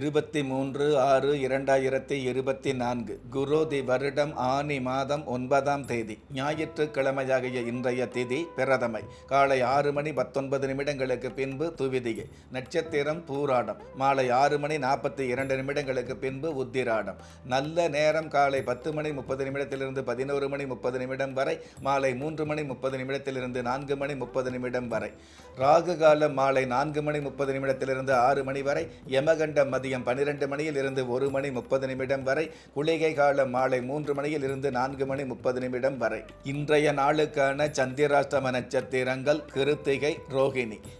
இருபத்தி மூன்று ஆறு இரண்டாயிரத்தி இருபத்தி நான்கு குரோதி வருடம் ஆனி மாதம் ஒன்பதாம் தேதி ஞாயிற்றுக்கிழமையாகிய இன்றைய திதி பிரதமை காலை ஆறு மணி பத்தொன்பது நிமிடங்களுக்கு பின்பு துவிதிகை நட்சத்திரம் பூராடம் மாலை ஆறு மணி நாற்பத்தி இரண்டு நிமிடங்களுக்கு பின்பு உத்திராடம் நல்ல நேரம் காலை பத்து மணி முப்பது நிமிடத்திலிருந்து பதினோரு மணி முப்பது நிமிடம் வரை மாலை மூன்று மணி முப்பது நிமிடத்திலிருந்து நான்கு மணி முப்பது நிமிடம் வரை ராகு காலம் மாலை நான்கு மணி முப்பது நிமிடத்திலிருந்து ஆறு மணி வரை யமகண்டம் மதியம் பன்னிரெண்டு மணியில் இருந்து ஒரு மணி முப்பது நிமிடம் வரை குளிகை காலம் மாலை மூன்று மணியில் இருந்து நான்கு மணி முப்பது நிமிடம் வரை. இன்றைய நாளுக்கான சந்திராஷ்டம நட்சத்திரங்கள் கிருத்திகை ரோகிணி.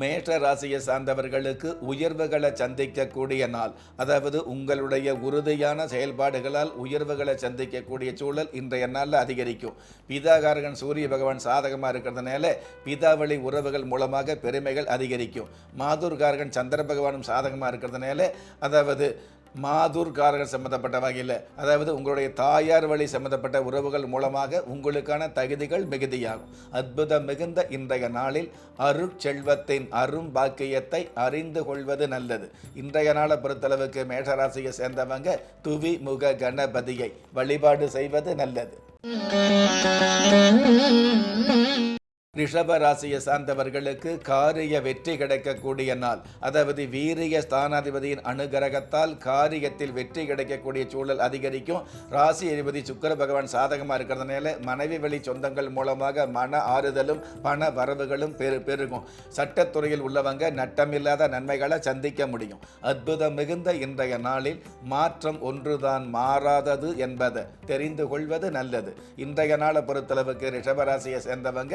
மேஷ ராசியை சார்ந்தவர்களுக்கு உயர்வுகளை சந்திக்கக்கூடிய நாள். அதாவது உங்களுடைய உறுதியான செயல்பாடுகளால் உயர்வுகளை சந்திக்கக்கூடிய சூழல் இன்றைய நாளில் அதிகரிக்கும். பிதாகாரகன் சூரிய பகவான் சாதகமாக இருக்கிறதுனால பிதாவளி உறவுகள் மூலமாக பெருமைகள் அதிகரிக்கும். மாதூர்காரகன் சந்திர பகவானும் சாதகமாக இருக்கிறதுனால அதாவது மாதூர் காரகர் சம்பந்தப்பட்ட வகையில் அதாவது உங்களுடைய தாயார் வழி சம்பந்தப்பட்ட உறவுகள் மூலமாக உங்களுக்கான தகுதிகள் மிகுதியாகும். அற்புதம் மிகுந்த இன்றைய நாளில் அருட்செல்வத்தின் அரும் பாக்கியத்தை அறிந்து கொள்வது நல்லது. இன்றைய நாளை பொறுத்தளவுக்கு மேஷராசியை சேர்ந்தவங்க துவி முக கணபதியை வழிபாடு செய்வது நல்லது. ரிஷப ராசியை சார்ந்தவர்களுக்கு காரிய வெற்றி கிடைக்கக்கூடிய நாள். அதாவது வீரிய ஸ்தானாதிபதியின் அனுகிரகத்தால் காரியத்தில் வெற்றி கிடைக்கக்கூடிய சூழல் அதிகரிக்கும். ராசி அதிபதி சுக்கர பகவான் சாதகமாக இருக்கிறதுனால மனைவி வழி சொந்தங்கள் மூலமாக மன ஆறுதலும் பண வரவுகளும் பெரு பெருகும். சட்டத்துறையில் உள்ளவங்க நட்டமில்லாத நன்மைகளை சந்திக்க முடியும். அற்புதம் மிகுந்த இன்றைய நாளில் மாற்றம் ஒன்றுதான் மாறாதது என்பதை தெரிந்து கொள்வது நல்லது. இன்றைய நாளை பொறுத்தளவுக்கு ரிஷபராசியை சேர்ந்தவங்க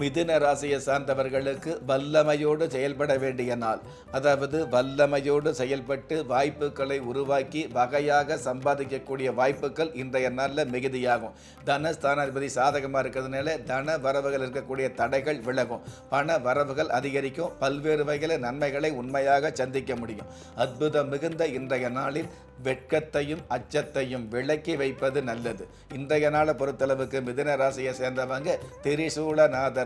மிதுன ராசியை சார்ந்தவர்களுக்கு வல்லமையோடு செயல்பட வேண்டிய நாள். அதாவது வல்லமையோடு செயல்பட்டு வாய்ப்புகளை உருவாக்கி வகையாக சம்பாதிக்கக்கூடிய வாய்ப்புகள் இன்றைய நாளில் மிகுதியாகும். தனஸ்தானாதிபதி சாதகமாக இருக்கிறதுனால தன வரவுகள் இருக்கக்கூடிய தடைகள் விலகும். பண வரவுகள் அதிகரிக்கும். பல்வேறு வகையில் நன்மைகளை உண்மையாக சந்திக்க முடியும். அற்புதம் மிகுந்த இன்றைய நாளில் வெட்கத்தையும் அச்சத்தையும் விலக்கி வைப்பது நல்லது. இன்றைய நாளை பொறுத்தளவுக்கு மிதுன ராசியை சேர்ந்தவங்க திரிசூலநாதர்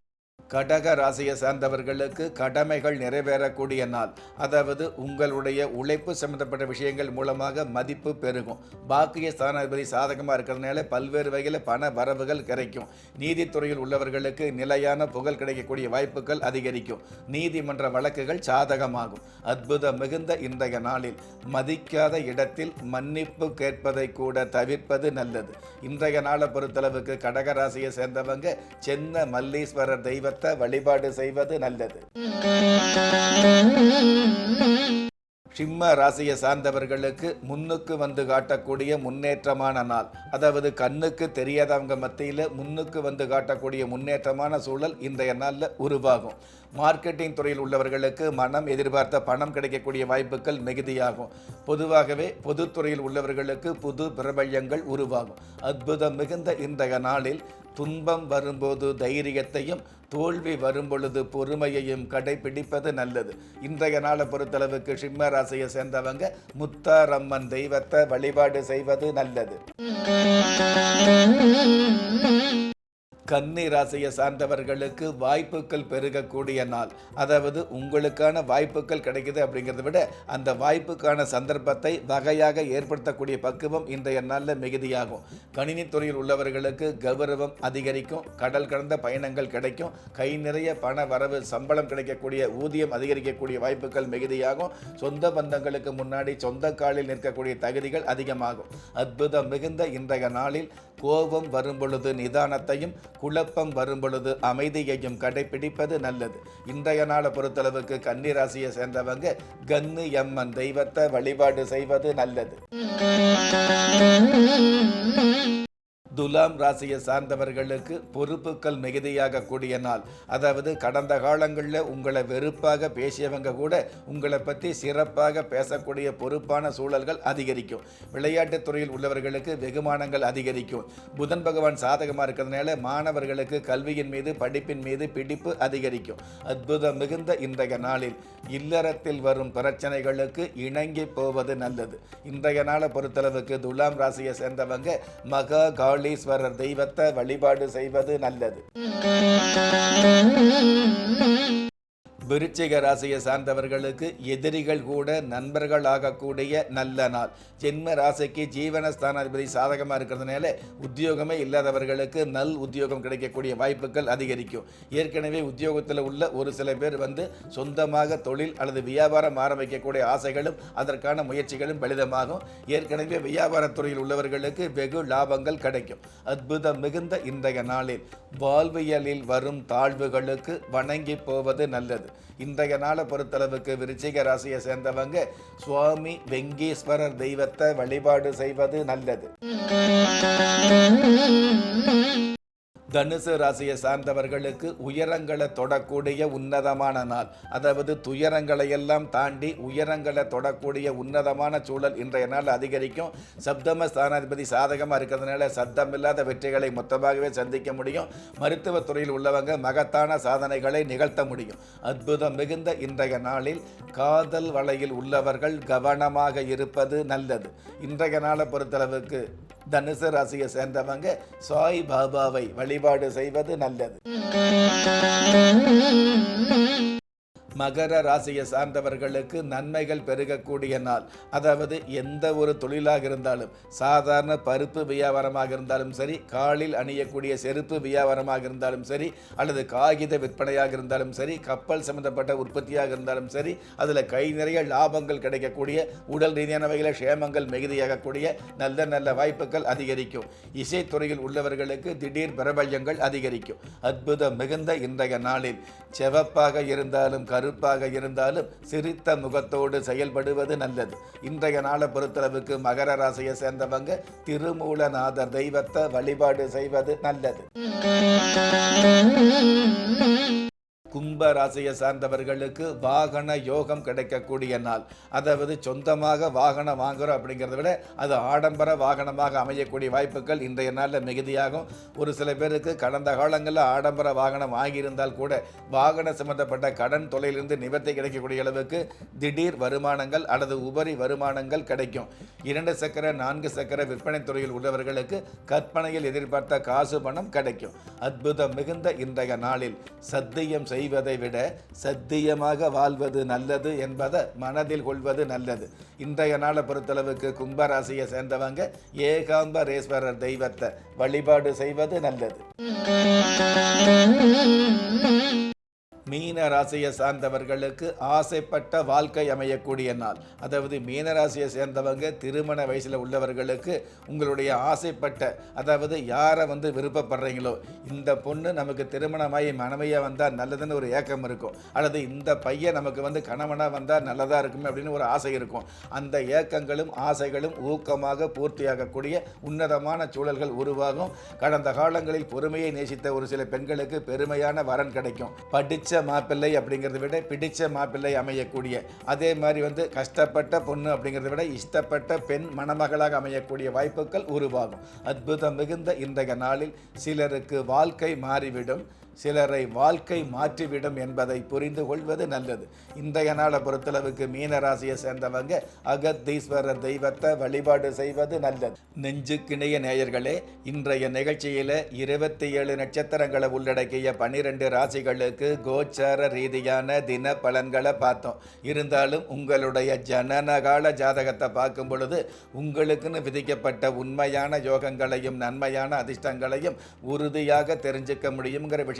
கடக ராசியை சார்ந்தவர்களுக்கு கடமைகள் நிறைவேறக்கூடிய நாள். அதாவது உங்களுடைய உழைப்பு சம்பந்தப்பட்ட விஷயங்கள் மூலமாக மதிப்பு பெருகும். பாக்கிய ஸ்தானாதிபதி சாதகமாக இருக்கிறதுனால பல்வேறு வகையில் பண வரவுகள் கிடைக்கும். நீதித்துறையில் உள்ளவர்களுக்கு நிலையான புகழ் கிடைக்கக்கூடிய வாய்ப்புகள் அதிகரிக்கும். நீதிமன்ற வழக்குகள் சாதகமாகும். அற்புதம் மிகுந்த இன்றைய நாளில் மதிக்காத இடத்தில் மன்னிப்பு கேட்பதை கூட தவிர்ப்பது நல்லது. இன்றைய நாளை பொறுத்தளவுக்கு கடக ராசியை சேர்ந்தவங்க சென்ன மல்லீஸ்வரர் தெய்வத்தை வழிபாடு செய்வது நல்லது. சிம்ம ராசியை சார்ந்தவர்களுக்கு முன்னுக்கு வந்து காட்டக்கூடிய முன்னேற்றமான நாள். அதாவது கண்ணுக்கு தெரியாதவங்க மத்தியில் முன்னுக்கு வந்து காட்டக்கூடிய முன்னேற்றமான சூழல் இன்றைய நாளில் உருவாகும். மார்க்கெட்டிங் துறையில் உள்ளவர்களுக்கு மனம் எதிர்பார்த்த பணம் கிடைக்கக்கூடிய வாய்ப்புகள் மிகுதியாகும். பொதுவாகவே பொதுத்துறையில் உள்ளவர்களுக்கு புது பிரபல்யங்கள் உருவாகும். அற்புதம் மிகுந்த இன்றைய நாளில் துன்பம் வரும்போது தைரியத்தையும் தோல்வி வரும்பொழுது பொறுமையையும் கடைபிடிப்பது நல்லது. இன்றைய நாளை பொறுத்தளவுக்கு சிம்ம ராசியை சேர்ந்தவங்க முத்தாரம்மன் தெய்வத்தை வழிபாடு செய்வது நல்லது. Mm-hmm. கன்னி ராசியை சார்ந்தவர்களுக்கு வாய்ப்புகள் பெருகக்கூடிய நாள். அதாவது உங்களுக்கான வாய்ப்புகள் கிடைக்குது அப்படிங்கிறத விட அந்த வாய்ப்புக்கான சந்தர்ப்பத்தை வகையாக ஏற்படுத்தக்கூடிய பக்குவம் இன்றைய நாளில் மிகுதியாகும். கணினித்துறையில் உள்ளவர்களுக்கு கௌரவம் அதிகரிக்கும் கடல் கடந்த பயணங்கள் கிடைக்கும் கை நிறைய பண வரவு சம்பளம் கிடைக்கக்கூடிய ஊதியம் அதிகரிக்கக்கூடிய வாய்ப்புகள் மிகுதியாகும். சொந்த பந்தங்களுக்கு முன்னாடி சொந்த காலில் நிற்கக்கூடிய தகுதிகள் அதிகமாகும். அற்புதம் மிகுந்த இன்றைய நாளில் கோபம் வரும்பொழுது நிதானத்தையும் குழப்பம் வரும்பொழுது அமைதியையும் கடைபிடிப்பது நல்லது. இன்றைய நாளை பொறுத்தளவுக்கு கன்னிராசியை சேர்ந்தவங்க கன்னு எம்மன் தெய்வத்தை வழிபாடு செய்வது நல்லது. துலாம் ராசியை சார்ந்தவர்களுக்கு பொறுப்புகள் மிகுதியாக கூடிய நாள். அதாவது கடந்த காலங்களில் உங்களை வெறுப்பாக பேசியவங்க கூட உங்களை பற்றி சிறப்பாக பேசக்கூடிய பொறுப்பான சூழல்கள் அதிகரிக்கும். விளையாட்டுத் துறையில் உள்ளவர்களுக்கு வெகுமானங்கள் அதிகரிக்கும். புதன் பகவான் சாதகமாக இருக்கிறதுனால மாணவர்களுக்கு கல்வியின் மீது படிப்பின் மீது பிடிப்பு அதிகரிக்கும். அற்புதம் மிகுந்த இன்றைய நாளில் இல்லறத்தில் வரும் பிரச்சனைகளுக்கு இணங்கி போவது நல்லது. இன்றைய நாளை பொறுத்தளவுக்கு துலாம் ராசியை சேர்ந்தவங்க மகா காளீஸ்வரர் தெய்வத்தை வழிபாடு செய்வது நல்லது. விருச்சிக ராசியை சார்ந்தவர்களுக்கு எதிரிகள் கூட நண்பர்கள் ஆகக்கூடிய நல்ல நாள். ஜென்ம ராசிக்கு ஜீவனஸ்தானாதிபதி சாதகமாக இருக்கிறதுனால உத்தியோகமே இல்லாதவர்களுக்கு நல் உத்தியோகம் கிடைக்கக்கூடிய வாய்ப்புகள் அதிகரிக்கும். ஏற்கனவே உத்தியோகத்தில் உள்ள ஒரு சில பேர் வந்து சொந்தமாக தொழில் அல்லது வியாபாரம் ஆரம்பிக்கக்கூடிய ஆசைகளும் அதற்கான முயற்சிகளும் பலிதமாகும். ஏற்கனவே வியாபாரத்துறையில் உள்ளவர்களுக்கு வெகு லாபங்கள் கிடைக்கும். அற்புதம் மிகுந்த இன்றைய நாளில் வாழ்வியலில் வரும் தாழ்வுகளுக்கு வணங்கி போவது நல்லது. இன்றைய நாளை பொறுத்தளவுக்கு விருச்சிக ராசியை சேர்ந்தவங்க சுவாமி வெங்கீஸ்வரர் தெய்வத்தை வழிபாடு செய்வது நல்லது. தனுசு ராசியை சார்ந்தவர்களுக்கு உயரங்களை தொடக்கூடிய உன்னதமான நாள். அதாவது துயரங்களை எல்லாம் தாண்டி உயரங்களை தொடக்கூடிய உன்னதமான சூழல் இன்றைய நாள் அதிகரிக்கும். சப்தம ஸ்தானாதிபதி சாதகமாக இருக்கிறதுனால சத்தமில்லாத வெற்றிகளை மொத்தமாகவே சந்திக்க முடியும். மருத்துவத் துறையில் உள்ளவங்க மகத்தான சாதனைகளை நிகழ்த்த முடியும். அற்புதம் மிகுந்த இன்றைய நாளில் காதல் வலையில் உள்ளவர்கள் கவனமாக இருப்பது நல்லது. இன்றைய நாளை பொறுத்தளவுக்கு தனுசு ராசியை சேர்ந்தவங்க சாய் பாபாவை வழிபாடு செய்வது நல்லது. மகர ராசியை சார்ந்தவர்களுக்கு நன்மைகள் பெருகக்கூடிய நாள். அதாவது எந்த ஒரு தொழிலாக இருந்தாலும் சாதாரண பருப்பு வியாபாரமாக இருந்தாலும் சரி காலில் அணியக்கூடிய செருப்பு வியாபாரமாக இருந்தாலும் சரி அல்லது காகித விற்பனையாக இருந்தாலும் சரி கப்பல் சம்பந்தப்பட்ட உற்பத்தியாக இருந்தாலும் சரி அதில் கை நிறைய லாபங்கள் கிடைக்கக்கூடிய உடல் ரீதியான வகையில் க்ஷேமங்கள் மிகுதியாகக்கூடிய நல்ல நல்ல வாய்ப்புகள் அதிகரிக்கும். இசைத்துறையில் உள்ளவர்களுக்கு திடீர் பிரபல்யங்கள் அதிகரிக்கும். அற்புதம் மிகுந்த இன்றைய நாளில். செவப்பாக இருந்தாலும் கருப்பாக இருந்தாலும் சிரித்த முகத்தோடு செயல்படுவது நல்லது. இன்றைய நாளை பொறுத்தளவுக்கு மகர ராசியை சேர்ந்தவங்க திருமூலநாதர் தெய்வத்தை வழிபாடு செய்வது நல்லது. ராசியை சார்ந்தவர்களுக்கு வாகன யோகம் கிடைக்கக்கூடிய நாள். அதாவது சொந்தமாக வாகனம் வாங்குறோம் அப்படிங்கிறத விட அது ஆடம்பர வாகனமாக அமையக்கூடிய வாய்ப்புகள் இன்றைய நாளில் மிகுதியாகும். ஒரு சில பேருக்கு கடந்த காலங்களில் ஆடம்பர வாகனம் வாங்கியிருந்தால் கூட வாகன சம்பந்தப்பட்ட கடன் தொலையிலிருந்து நிவர்த்தி கிடைக்கக்கூடிய அளவுக்கு திடீர் வருமானங்கள் அல்லது உபரி வருமானங்கள் கிடைக்கும். இரண்டு சக்கர நான்கு சக்கர விற்பனை துறையில் உள்ளவர்களுக்கு கற்பனையில் எதிர்பார்த்த காசு பணம் கிடைக்கும். அற்புதம் மிகுந்த இன்றைய நாளில் சத்தியம் செய்வதை விட சத்தியமாக வாழ்வது நல்லது என்பதை மனதில் கொள்வது நல்லது. இன்றைய நாளை பொறுத்தளவுக்கு கும்பராசியை சேர்ந்தவங்க ஏகாம்பரேஸ்வரர் தெய்வத்தை வழிபாடு செய்வது நல்லது. மீன ராசியை சார்ந்தவர்களுக்கு ஆசைப்பட்ட வாழ்க்கை அமையக்கூடிய நாள். அதாவது மீன ராசியை சேர்ந்தவங்க திருமண வயசில் உள்ளவர்களுக்கு உங்களுடைய ஆசைப்பட்ட அதாவது யாரை வந்து விருப்பப்படுறீங்களோ இந்த பொண்ணு நமக்கு திருமணமாகி மனைவியாக வந்தால் நல்லதுன்னு ஒரு ஏக்கம் இருக்கும். அல்லது இந்த பையன் நமக்கு வந்து கணவனாக வந்தால் நல்லதாக இருக்குமே அப்படின்னு ஒரு ஆசை இருக்கும். அந்த ஏக்கங்களும் ஆசைகளும் ஊக்கமாக பூர்த்தியாகக்கூடிய உன்னதமான சூழல்கள் உருவாகும். கடந்த காலங்களில் பொறுமையை நேசித்த ஒரு சில பெண்களுக்கு பெருமையான வரன் கிடைக்கும். படித்த மாப்பிள்ளை அப்படிங்கிறத விட பிடித்த மாப்பிள்ளை அமையக்கூடிய அதே மாதிரி வந்து கஷ்டப்பட்ட பொண்ணு அப்படிங்கிறத விட இஷ்டப்பட்ட பெண் மணமகளாக அமையக்கூடிய வாய்ப்புகள் உருவாகும். அற்புதம் மிகுந்த இன்றைய நாளில் சிலருக்கு வாழ்க்கை மாறிவிடும். சிலரை வாழ்க்கை மாற்றிவிடும் என்பதை புரிந்து கொள்வது நல்லது. இன்றைய நாளை பொறுத்தளவுக்கு மீன ராசியை சேர்ந்தவங்க அகத்தீஸ்வரர் தெய்வத்தை வழிபாடு செய்வது நல்லது. நெஞ்சுக்கிணைய நேயர்களே இன்றைய நிகழ்ச்சியில் இருபத்தி ஏழு நட்சத்திரங்களை உள்ளடக்கிய பனிரெண்டு ராசிகளுக்கு கோச்சார ரீதியான தின பலன்களை பார்த்தோம். இருந்தாலும் உங்களுடைய ஜனனகால ஜாதகத்தை பார்க்கும் பொழுது உங்களுக்குன்னு விதிக்கப்பட்ட உண்மையான யோகங்களையும் நன்மையான அதிர்ஷ்டங்களையும் உறுதியாக தெரிஞ்சுக்க முடியுங்கிற